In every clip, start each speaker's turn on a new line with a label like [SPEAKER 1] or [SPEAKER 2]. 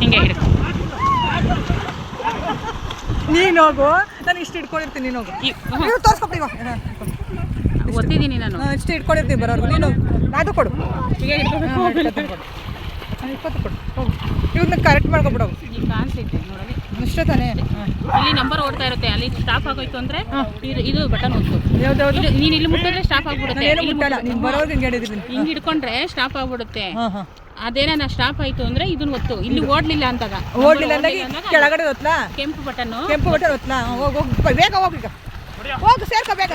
[SPEAKER 1] ಹಿಂಗೆ ಹಿಡ್ಕೊ
[SPEAKER 2] ನೀನು ಹೋಗು. ನಾನು ಇಷ್ಟು ಇಟ್ಕೊಂಡಿರ್ತೀನಿ ನೀನು ಹೋಗು. ನೀವು ತೋರ್ಸ್ಕೊಬಿಡಿ
[SPEAKER 1] ಒತ್ತಿದ್ದೀನಿ ನಾನು.
[SPEAKER 2] ಇಷ್ಟು ಇಟ್ಕೊಂಡಿರ್ತೀನಿ ಬರೋರ್ಗು. ನೀನು ಅದು ಕೊಡು.
[SPEAKER 1] ಹೀಗೆ
[SPEAKER 2] ಇಪ್ಪತ್ತು ಕೊಡು. ಹೋಗು. ಇವ್ನ ಕರೆಕ್ಟ್ ಮಾಡ್ಕೊಬಿಡೋ
[SPEAKER 1] ಈಗ ಕಾಣಿಸ್ತೈತೆ ನೋಡಲಿ
[SPEAKER 2] ಅಷ್ಟೇ. ತಾನೇ
[SPEAKER 1] ಇಲ್ಲಿ ನಂಬರ್ ಓಡ್ತಾ ಇರುತ್ತೆ. ಅಲ್ಲಿ ಸ್ಟಾಪ್ ಆಗೋಯ್ತು ಅಂದ್ರೆ ಇದು- ಬಟನ್ ಒತ್ತು ನೀನು ಇಲ್ಲಿ ಮುಟ್ಟಿದ್ರೆ ಸ್ಟಾಪ್ ಆಗ್ಬಿಡುತ್ತೆ.
[SPEAKER 2] ಹಿಂಗ್
[SPEAKER 1] ಹಿಡ್ಕೊಂಡ್ರೆ ಸ್ಟಾಪ್ ಆಗ್ಬಿಡುತ್ತೆ. ಅದೇನ ಸ್ಟಾಪ್ ಆಯ್ತು ಅಂದ್ರೆ ಇದನ್ನ ಒತ್ತು. ಇಲ್ಲಿ ಓಡ್ಲಿಲ್ಲ ಅಂತಾಗ
[SPEAKER 2] ಓಡ್ಲಿಲ್ಲ ಅಂದಾಗ ಕೆಳಗಡೆ ಹೊತ್ಲಾ?
[SPEAKER 1] ಕೆಂಪು ಬಟನ್
[SPEAKER 2] ಕೆಂಪು ಬಟನ್ ಹೊತ್ಲಾ? ಹೋಗ ಹೋಗಿ ಬೇಗ ಹೋಗಿ ಈಗ. ಹೋಗು ಸೇರ್ಕೊ ಬೇಗ.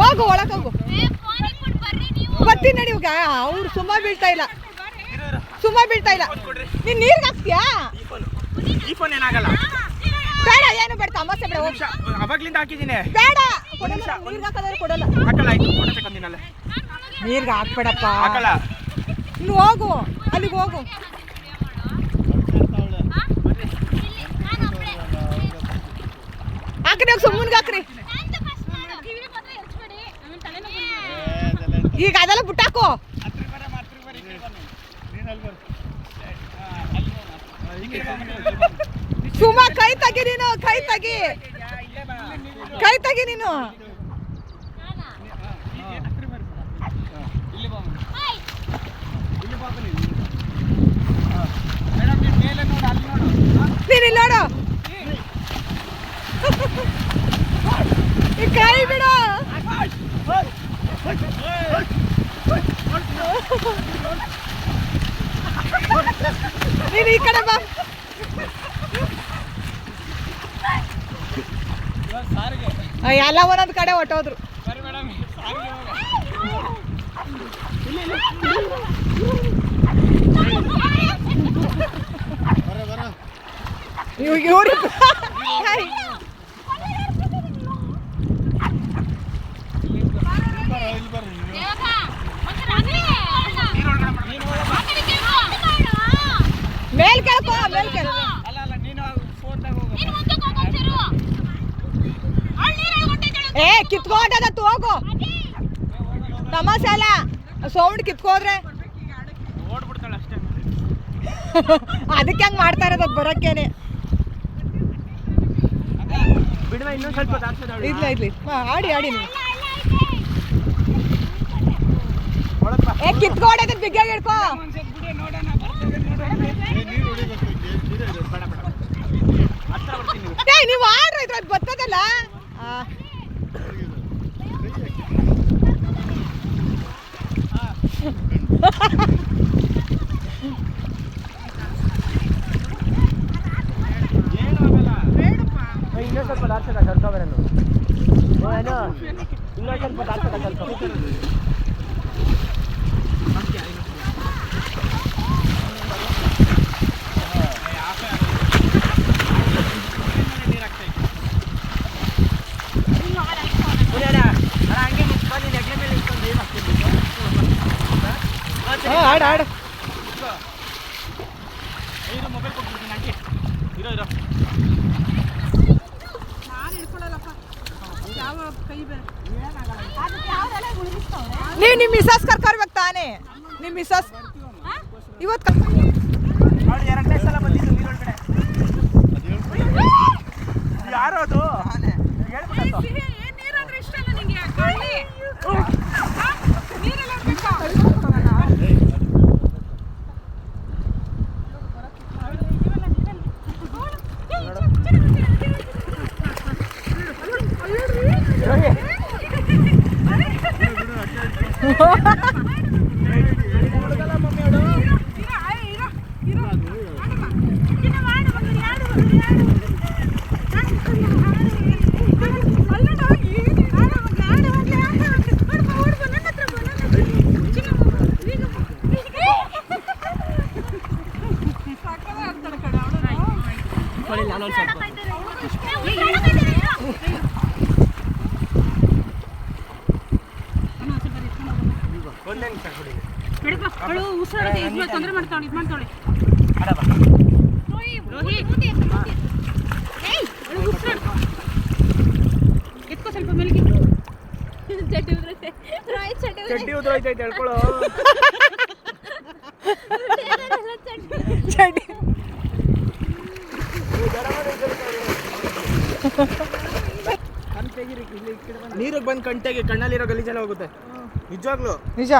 [SPEAKER 2] ಹೋಗು ಒಳಗೆ ಹೋಗು. ಬರ್ತೀನಿ ನಡಿ ಇವಾಗ ಅವ್ರು ಸುಮ್ಮ ಬೀಳ್ತಾ ಇಲ್ಲ. ಸುಮ್ಮ ಬೀಳ್ತಾ ಇಲ್ಲ. ನೀನ್ ನೀರ್ಗೆ ಹಾಕ್ತೀಯಾ?
[SPEAKER 3] ಈ ಫೋನ್ ಏನಾಗಲ್ಲ.
[SPEAKER 2] ಬೇಡ ಏನು ಬೇಡ ತಮಾಷೆ ಬೇಡ
[SPEAKER 3] ಅವಾಗ್ಲಿಂದ ಹಾಕಿದ್ದೀನಿ.
[SPEAKER 2] ಬೇಡ. ಕೊಡಲ್ಲ ನೀರ್ಗೆ ಹಾಕೋದ್ರೆ ಕೊಡಲ್ಲ.
[SPEAKER 3] ಹಾಕಲ್ಲ ಆಯ್ತು ಫೋಟೋ ತಗೊಂಡಿನಲ್ಲ
[SPEAKER 2] ನೀರ್ಗೆ ಹಾಕ್ಬೇಡಪ್ಪ.
[SPEAKER 3] ಹಾಕಲ್ಲ.
[SPEAKER 2] ಇನ್ನು ಹೋಗು ಅಲ್ಲಿಗೆ ಹೋಗು. ಹಾಕ್ರಿ ಸುಮ್ಮನ್ಗೆ ಹಾಕ್ರಿ. ಈಗ ಅದೆಲ್ಲ ಬಿಟ್ಟಾಕು. ಸುಮ್ಮ ಕೈ ತಗಿ ನೀನು ಕೈ ತಗಿ. ಕೈ ತಗಿ ನೀನು. ನೀನು ಇಲ್ಲಿ ನೋಡು. ಈ ಕೈ ಬಿಡು. ನೀನು ಈ ಕಡೆ ಬಾ. ಆ, ಎಲ್ಲ ಒಂದೊಂದು ಕಡೆ ಹೊಟ್ಟೋದ್ರು ಇವ್ ಇವ್ರು ಹಾಯ್. ಮೇಲ್ ಕೇಳ್ಕೊ ಮೇಲ್ ಕೇಳ
[SPEAKER 3] ಅಲ್ಲ ಅಲ್ಲ ನೀನು ಫೋನ್ದಾಗ ಹೋಗು.
[SPEAKER 2] ಏ ಕಿತ್ಕೊಂಡದ ಹೋಗು. ತಮಾಸೆ ಅಲ್ಲ ಸೌಂಡ್ ಕಿತ್ಕೋದ್ರೆ. ಅದಕ್ಕೆ ಹಂಗೆ ಮಾಡ್ತಾ ಇರೋದು ಬರೋಕ್ಕೇನೆ.
[SPEAKER 3] ಬಿಡುವ ಇನ್ನೊಂದು ಸ್ವಲ್ಪ ದಾಟ್ಸೋದು
[SPEAKER 2] ಇರ್ಲಿ ಆಡಿ ಆಡಿ ಏ ಕಿತ್ಕೊಂಡದ ಬಿಗ್ಗಾಗಿ ಹಿಡ್ಕೋ. ಏ ನೀವು ಆಡ್ರಿ ಇದ್ರಲ್ಲಿ ಬರ್ತದಲ್ಲ ಆ.
[SPEAKER 3] ಏನು ಆಗಲ್ಲ ಇನ್ನೊಂದು ಸ್ವಲ್ಪ ದಾಟ್ಸೋದ ಕರ್ಕೊಬರನು ಏನು
[SPEAKER 2] ನೀವು ನಿಮ್ಮ ಮಿಸಸ್ ಕರ್ಕೊರ್ಬೇಕು ತಾನೇ? ನಿಮ್ಮ ಮಿಸಸ್ ಇವತ್ತು
[SPEAKER 3] ಎರಡನೇ ಸಲ ಬಂದಿದ್ದು ನೀರೊಳಗಡೆ ಯಾರು ಅದು? ಹೇಳ್ಬಿಟ್ಟು
[SPEAKER 1] ¡Hahaha! ತೊಂದರೆ ಮಾಡ್ತಾವಳಿ ಇದು ಮಾಡ್ತಾವಳಿ. ಎತ್ಕೋ ಸ್ವಲ್ಪ ಮೇಲ್ಗೆ.
[SPEAKER 3] ಚಡ್ಡಿ ಉದ್ರೋಯ್ತೈತೆ ಹೇಳ್ಕೊಳ್ಳೋ
[SPEAKER 2] ಚಡ್ಡಿ
[SPEAKER 3] ನೀರಿಗೆ ಬಂದು ಕಂಟೆಗೆ ಕಣ್ಣಲ್ಲಿರೋ ಗಲೀಜೆಲ್ಲ ಹೋಗುತ್ತೆ. ನಿಜವಾಗ್ಲು?
[SPEAKER 2] ನಿಜ?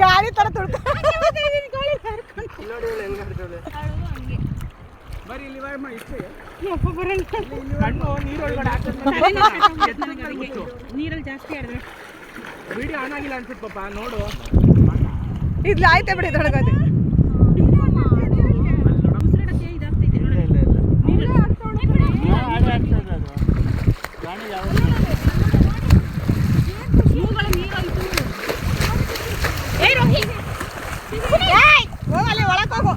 [SPEAKER 2] ಗಾಳಿ ತರ ತುಳ್ಕ
[SPEAKER 1] ನೀರಲ್ಲಿ ಜಾಸ್ತಿ ಆಡಿದ್ರೆ.
[SPEAKER 3] ವಿಡಿಯೋ ಆನ್ ಆಗಿಲ್ಲ ಅನ್ಸುತ್ತೆ ಪಾಪ ನೋಡು.
[SPEAKER 2] ಇದ್ಲ ಆಯ್ತಾ ಬಿಡಿ ಇದ್ರೊಳಗದೆ
[SPEAKER 1] ಉಸಿರಾಡಕ್ಕೆ ಇದಾಗ್ತೈತೆ ನೋಡಿ. ಮೂಗಳ ನೀರಾಯ್ತು ಏ ರೋಹಿ
[SPEAKER 2] ಹೋಗಲ್ಲಿ ಒಳಗೆ ಹೋಗು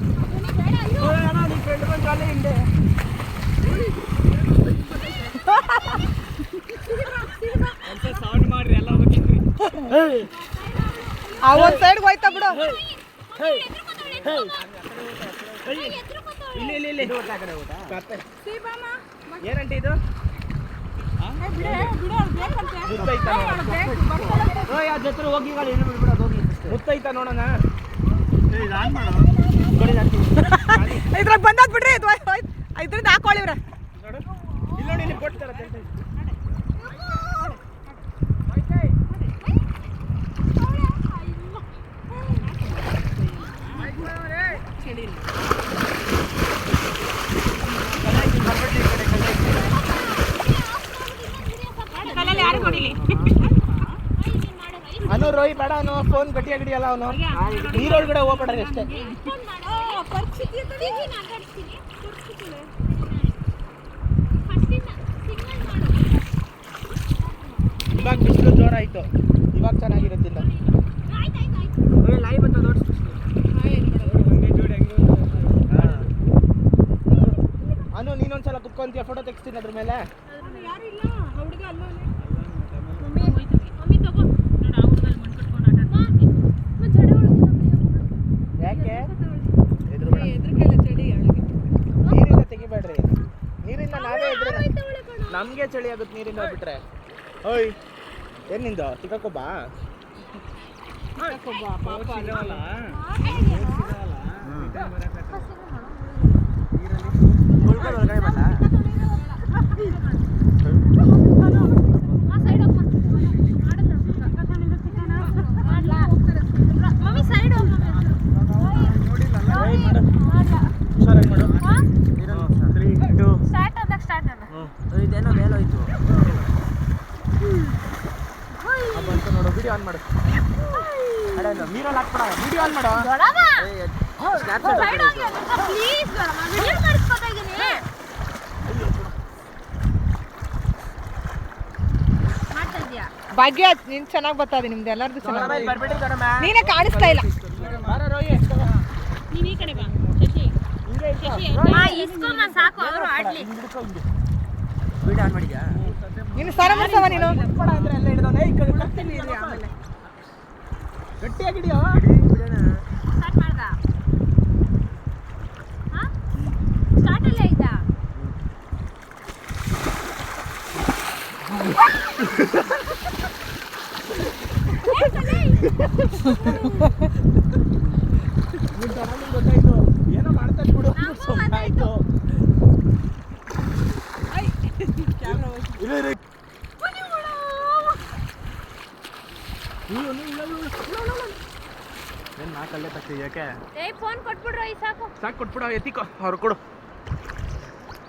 [SPEAKER 3] ಸೌಂಡ್ ಮಾಡ್ರಿ ಎಲ್ಲ
[SPEAKER 2] ಆ ಒಂದ್ ಸೈಡ್ಗೆ
[SPEAKER 3] ಇಲ್ಲಿ ಇಲ್ಲಿ ಇಲ್ಲಿ. ಕತ್ತೆ. ಏನಂటే ಇದು? ಮುತ್ತೈತ ನೋಡೋಣ.
[SPEAKER 2] ಇದ್ರಾಗ ಬಂದಾದ್ ಬಿಡ್ರಿ ಇದು. ಇದ್ರಿಂದ ಹಾಕೊಳ್ಳಿವ್ರ
[SPEAKER 3] ಇಲ್ಲ ನೋಡಿ ಇಲ್ಲಿ ಕೊಡ್ತಾರ ರೋಹಿ ಬೇಡ ಅವನು ಫೋನ್ ಗಟ್ಟಿಯಾಗ ಗಡಿಯಲ್ಲ ಅವನು. ನೀರೊಳಗಡೆ ಹೋಗ್ಬೇಡ್ರಿ ಅಷ್ಟೇ. ಇವಾಗ ಬಿಸಿಲು ಜೋರ ಆಯ್ತು. ಇವಾಗ ಚೆನ್ನಾಗಿರುತ್ತಿಲ್ಲ ಲೈವ್ ಅಂತ ಅನು, ನೀನೊಂದ್ಸಲ ಕುತ್ಕೊಂತೀಯ? ಫೋಟೋ ತೆಗಿಸ್ತೀನಿ ಅದ್ರ ಮೇಲೆ
[SPEAKER 1] ಮಮ್ಮಿ ತಗೋ ನೋಡು ಆ ಹುಡ್ಗಲ್ಲಿ ಮಣ್ಣು ಕಟ್ಕೊಂಡು ಆಟ ಆಡ್ತಾನೆ.
[SPEAKER 3] ಯಾಕೆ ನೀರಿಂದ ತೆಗಿಬೇಡ್ರಿ ನೀರಿಂದ ನಾವೇ ಇದ್ರೆ ನಮ್ಗೆ ಚಳಿ ಆಗುತ್ತೆ ನೀರಿಂದ ಬಿಟ್ರೆ ಓಯ್ ಏನ್ ನಿಂದು? ತಿಕ್ಕೋ ಬಾ
[SPEAKER 4] ಮಮ್ಮಿ ಸೈಡ್
[SPEAKER 3] ಓಯ್ ಮಾಡು ಹುಷಾರಾಗಿ ಮಾಡು ತ್ರೀ ಟು
[SPEAKER 4] ಸ್ಟಾರ್ಟ್ ಆದಾಗ ಸ್ಟಾರ್ಟ್ ಆದ
[SPEAKER 3] ಇದೇನೋ ಮೇಲೋಯ್ತು ಬಂತು ನೋಡು ವಿಡಿಯೋ ಆನ್ ಮಾಡು ನೀರಲ್ಲಿ ಹಾಕ್ಬೇಡ ವಿಡಿಯೋ ಆನ್ ಮಾಡು
[SPEAKER 4] ಸೈಡ್ ಹೋಗಿ ಪ್ಲೀಸ್ ವಿಡಿಯೋ ಮಾಡಿಸ್ಕೊತಾ ಇದ್ದೀನಿ ಮಾಡ್ತಾ ಇದೀಯಾ
[SPEAKER 2] ಭಾಗ್ಯ ನೀನ್ ಚೆನ್ನಾಗಿ ಬರ್ತಾ ನಿಮ್ದು ಎಲ್ಲರಿಗೂ ಚೆನ್ನಾಗಿ ನೀನೇ ಕಾಣಿಸ್ತಾ ಇಲ್ಲ.
[SPEAKER 3] ನೀನು ಸರ
[SPEAKER 1] ನೀನ್. ಈ ಕಡೆ ಬಾ ಶಶಿ
[SPEAKER 3] ಹಿಂಗೆ
[SPEAKER 1] ಶಶಿ
[SPEAKER 4] ಹಾ ಇಸ್ಕೊಮ್ಮ ಸಾಕು ಅವರು ಆಡ್ಲಿ
[SPEAKER 3] ವಿಡಿಯೋ ಆನ್ ಮಾಡಿದ್ಯಾ
[SPEAKER 2] ನೀನು ಸರ ಮಾಡ್ಸವ ನೀನು
[SPEAKER 3] ಕೊಡ ಅಂದ್ರೆ ಎಲ್ಲ ಹಿಡ್ದವ್ನೆ ಈ ಕಡೆ ಕತ್ತೀನಿ ಇರಿ ಆಮೇಲೆ ಗಟ್ಟಿಯಾಗಿ ಹಿಡಿಯೋ
[SPEAKER 4] ಸ್ಟಾರ್ಟ್ ಮಾಡ್ದ ಹಾ ಸ್ಟಾರ್ಟ್ ಅಲ್ಲೇ ಆಯ್ತಾ
[SPEAKER 3] ನಿನ್ ತರ ನಿಂಗ್ ಗೊತ್ತಾಯ್ತು ಏನೋ ಮಾಡ್ತಾ ಬಿಡು ಆಯ್ತು. ಏನ್ ನಾಲ್ಕಲ್ಲೇ ತಗ್ತಿ ಯಾಕೆ
[SPEAKER 4] ಏ ಫೋನ್ ಕೊಟ್ಬಿಡ್ರು ಈ ಸಾಕು.
[SPEAKER 3] ಸಾಕು ಕೊಟ್ಬಿಡು ಎತ್ತಿಕೋ ಅವ್ರು ಕೊಡು.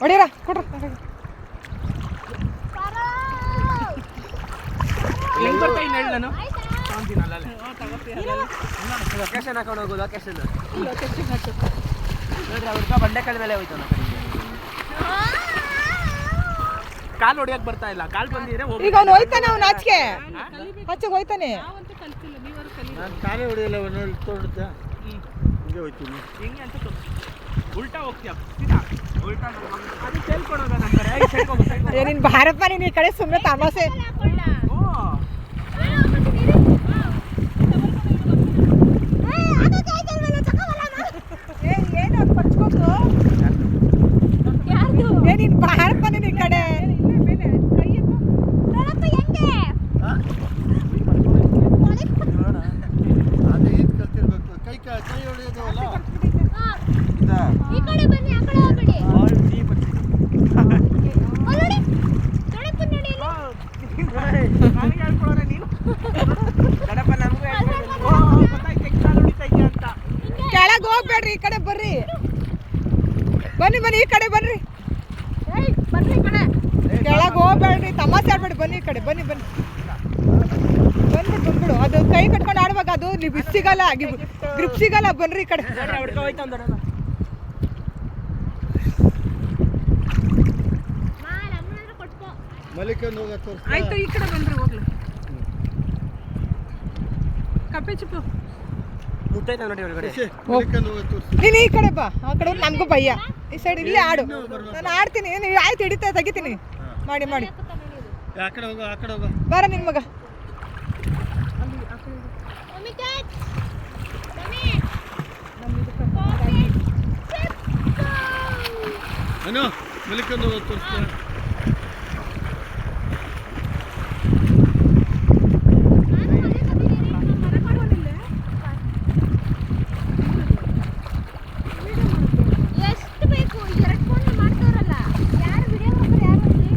[SPEAKER 2] ಹೊಡೀರ ಕೊಡ್ರಿ
[SPEAKER 3] ಹೆಂಗ್ ಬರ್ತಾ ಇನ್ನು ಹೇಳಿ ನಾನು? ಲೊಕೇಶನ್ ಹಾಕೊಂಡು ಹೋಗು ಲೊಕೇಶನ್ ನೋಡ್ರಿ ಅವ್ರ ಬಂಡೆಕಾಲ ಮೇಲೆ ಹೋಯ್ತು ನಮ್ಮ ಕಾಲ್ ಹೊಡಿಯಕ್ ಬರ್ತಾ ಇಲ್ಲ ಕಾಲ್ ಬಂದಿದ್ರೆ
[SPEAKER 2] ಈಗ ಅವ್ನು ಹೋಯ್ತಾನೆ ಅವ್ನು ಆಚೆಗೆ. ಆಚೆಗೆ ಹೋಯ್ತಾನೆ.
[SPEAKER 1] ಕಲಿ
[SPEAKER 5] ನಾನು ತಾನೇ ಹೊಡೆಯಲ್ಲ ತೋಡುತ್ತಾ ಹಿಂಗೆ ಹೋಯ್ತೀನಿ
[SPEAKER 3] ಹಿಂಗೆ ಅಂತ ಉಲ್ಟಾ ಹೋಗ್ತೀಯ ಉಲ್ಟಾ ಅದು ಸೇಲ್ಕೊಡೋದ ನಂತಾರೆ ಸೇಲ್ಕೋಗು ಸೇಲ್ಕೊ
[SPEAKER 2] ಏ, ಬಾರಪ್ಪ ನೀನ್ ಈ ಕಡೆ ಸುಮ್ಮನೆ ತಮಾಷೆ
[SPEAKER 4] ಹಾಕೊಳ್ಳ
[SPEAKER 3] ಓ
[SPEAKER 2] ಏ, ಏನು ಅದು ಪಚ್ಕೊಂಡು?
[SPEAKER 4] ಯಾರ್ದು
[SPEAKER 2] ಏ, ನೀನ್ ಬಾರಪ್ಪ ನೀನ್ ಈ ಕಡೆ
[SPEAKER 4] ನೋಡಪ್ಪ ಹೆಂಗೆ
[SPEAKER 2] ಬನ್ನಿ ಬನ್ನಿ ಈ ಕಡೆ ಬನ್ರಿ
[SPEAKER 4] ಬರ್ರಿ. ಬನ್ನಿ ಕಡೆ
[SPEAKER 2] ಕೆಳಗೆ ಹೋಗ್ಬೇಡ್ರಿ ತಮಾಷೆ ಆಡ್ಬೇಡಿ ಬನ್ನಿ ಈ ಕಡೆ ಬನ್ನಿ ಬನ್ನಿ. ಬನ್ನಿ ಬಂದ್ಬಿಡು. ಅದು ಕೈ ಕಟ್ಕೊಂಡು ಆಡುವಾಗ ಅದು ನೀವು ಸಿಗಲ್ಲ ಗ್ರಿಪ್ ಸಿಗಲ್ಲ ಬನ್ರಿ ಈ ಕಡೆ. ಆಯ್ತು ಈ ಕಡೆ ಬಂದ್ರಿ ಹೋಗ್ಲಿ. ಕಪ್ಪೆ ಚಿಪ್ಪು.
[SPEAKER 3] ಮುಟ್ಟೈತೆ ನೋಡಿ ಒಳಗಡೆ?
[SPEAKER 2] ನೀನು ಈ ಕಡೆ ಬಾ ಆ ಕಡೆ ನಮಗೂ ಭಯ. ಈ ಸೈಡ್ ಇಲ್ಲೇ ಆಡು. ನಾನು ಆಡ್ತೀನಿ. ನೀವು ಆಯ್ತು ಹಿಡಿತಾ ತೆಗಿತೀನಿ. ಮಾಡಿ ಮಾಡಿ.
[SPEAKER 5] ಆ ಕಡೆ ಹೋಗು ಆ ಕಡೆ ಹೋಗ.
[SPEAKER 2] ಬಾರ ನಿನ್ ಮಗ.
[SPEAKER 5] ಅನು ಮಲಿಕಂದು ಹೋಗ ತೋರಿಸ್ತಾ
[SPEAKER 4] ಎಷ್ಟು ಬೇಕು ಎರಡು ಫೋನ್ ಮಾಡ್ತಾರಲ್ಲ ಯಾರು ವಿಡಿಯೋಗ್ರಾಫರ್ ಯಾರು ಅಲ್ಲಿ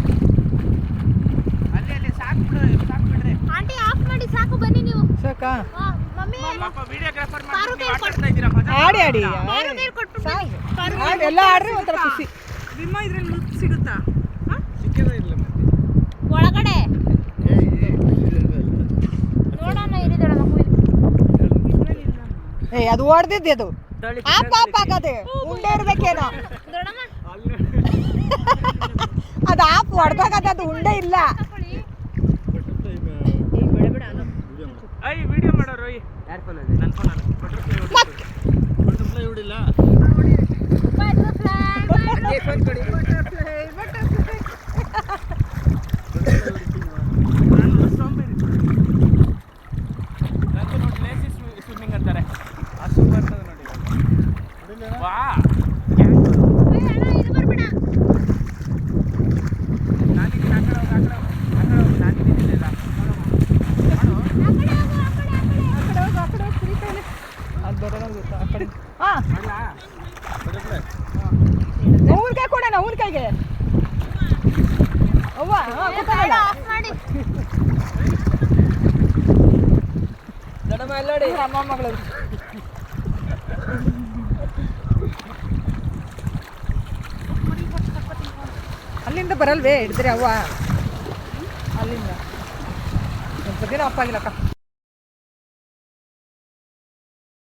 [SPEAKER 3] ಅಲ್ಲಿ ಅಲ್ಲಿ ಸಾಕು ಬಿಡು ಸಾಕು ಬಿಡ್ರಿ
[SPEAKER 4] ಆಂಟಿ ಆಫ್ ಮಾಡಿ ಸಾಕು ಬನ್ನಿ ನೀವು
[SPEAKER 2] ಸಾಕಾ
[SPEAKER 4] ಆ, ಮಮ್ಮಿ
[SPEAKER 3] ಪಾಪ ವಿಡಿಯೋಗ್ರಾಫರ್
[SPEAKER 4] ಪಾರು
[SPEAKER 3] ಮಾಡಿ
[SPEAKER 4] ಕೈ ಕೊಡು.
[SPEAKER 3] ಮಾತಾಡ್ತಾ ಇದ್ದೀರಾ
[SPEAKER 2] ಆಡಿ ಆಡಿ. ಎಲ್ಲ ಆಡ್ರಿ ಒಂಥರ ಖುಷಿ. ವಿಮ ಇದ್ರಲ್ಲಿ ಸಿಗುತ್ತಾ?
[SPEAKER 4] ಒಳಗಡೆ.
[SPEAKER 2] ಏ ಅದು ಹೊಡೆದಿದ್ದೆ ಅದು. ಆಪ್ ಆಪ್ ಆಗದೆ ಉಂಡೆ ಇರ್ಬೇಕೇನೋ. ಅದು ಆಪ್ ಹೊಡ್ದಾಗದ ಅದು ಉಂಡೆ ಇಲ್ಲ
[SPEAKER 4] ತಕೊಳ್ಳಿ
[SPEAKER 5] ಬಟರ್ಫ್ಲೈ ವಿಡಿಯೋ ಮಾಡು
[SPEAKER 3] ಐ ವಿಡಿಯೋ ಮಾಡೋರು ಯಾರ ಫೋನ್ ಅದೇ ನನ್ನ ಫೋನ್ ಬಟರ್ಫ್ಲೈ
[SPEAKER 2] ಮತ್
[SPEAKER 5] ಬಟರ್ಫ್ಲೈ ಹೊಡಿಲ್ಲ
[SPEAKER 4] ಬಟರ್ಫ್ಲೈ
[SPEAKER 3] ಫೋನ್ ಕೊಡಿ.
[SPEAKER 2] ಕೊಡೋಣ ಅವ್ನ ಕೈಗೆ ಅವ್ವ ಹಾ, ಗೊತ್ತಾಗಲ್ಲ.
[SPEAKER 4] ಆಫ್ ಮಾಡಿ
[SPEAKER 3] ದೊಡ್ಡಮ್ಮ ಎಲ್ಲ ನೋಡಿ.
[SPEAKER 2] ಇವ್ರ ಅಮ್ಮ ಮಗಳು ಅಲ್ಲಿಂದ ಬರಲ್ವೇ ಹಿಡಿದ್ರೆ ಅವ್ವ ಅಲ್ಲಿಂದ ಸ್ವಲ್ಪ ದಿನ ಅಪ್ಪ ಆಗಿಲ್ಲಕ್ಕ